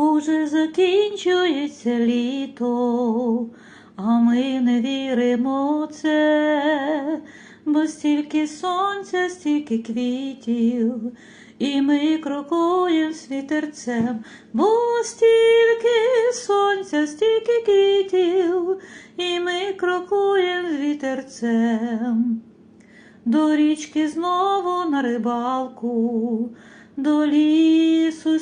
Уже закінчується літо, а ми не віримо це, бо стільки сонця, стільки квітів, і ми крокуємо з вітерцем, бо стільки сонця, стільки квітів, і ми крокуємо з вітерцем. До річки знову на рибалку, до лісу,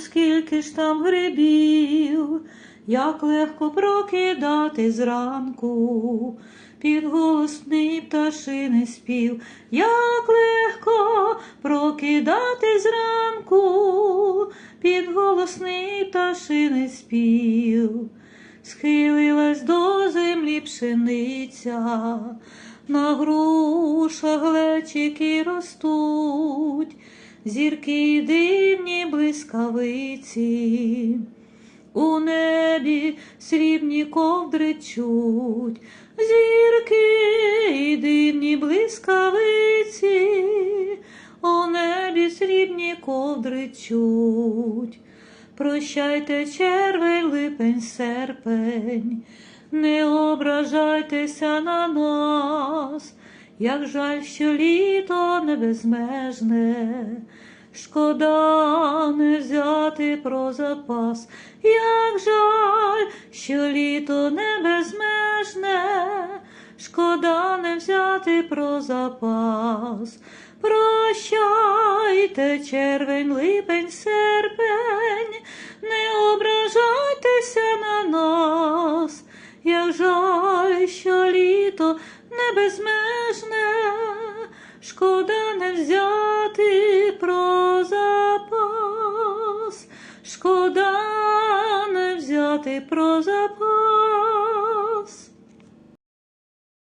скільки там грибів, як легко прокидати зранку, під голосний пташиний спів, як легко прокидати зранку, під голосний пташиний спів. Схилилась до землі пшениця, на грушах глечики ростуть, зірки дивні блискавиці, у небі срібні ковдри чуть, зірки і дивні блискавиці, у небі срібні ковдри чуть. Прощайте, червень, липень, серпень, не ображайтеся на нас, як жаль, що літо не безмежне, шкода не взяти про запас, як жаль, що літо не безмежне, шкода не взяти про запас. Прощайте, червень, липень, серпень, не ображайтеся на нас, як жаль, що літо не безмежне, шкода не взяти про запас, шкода не взяти про запас.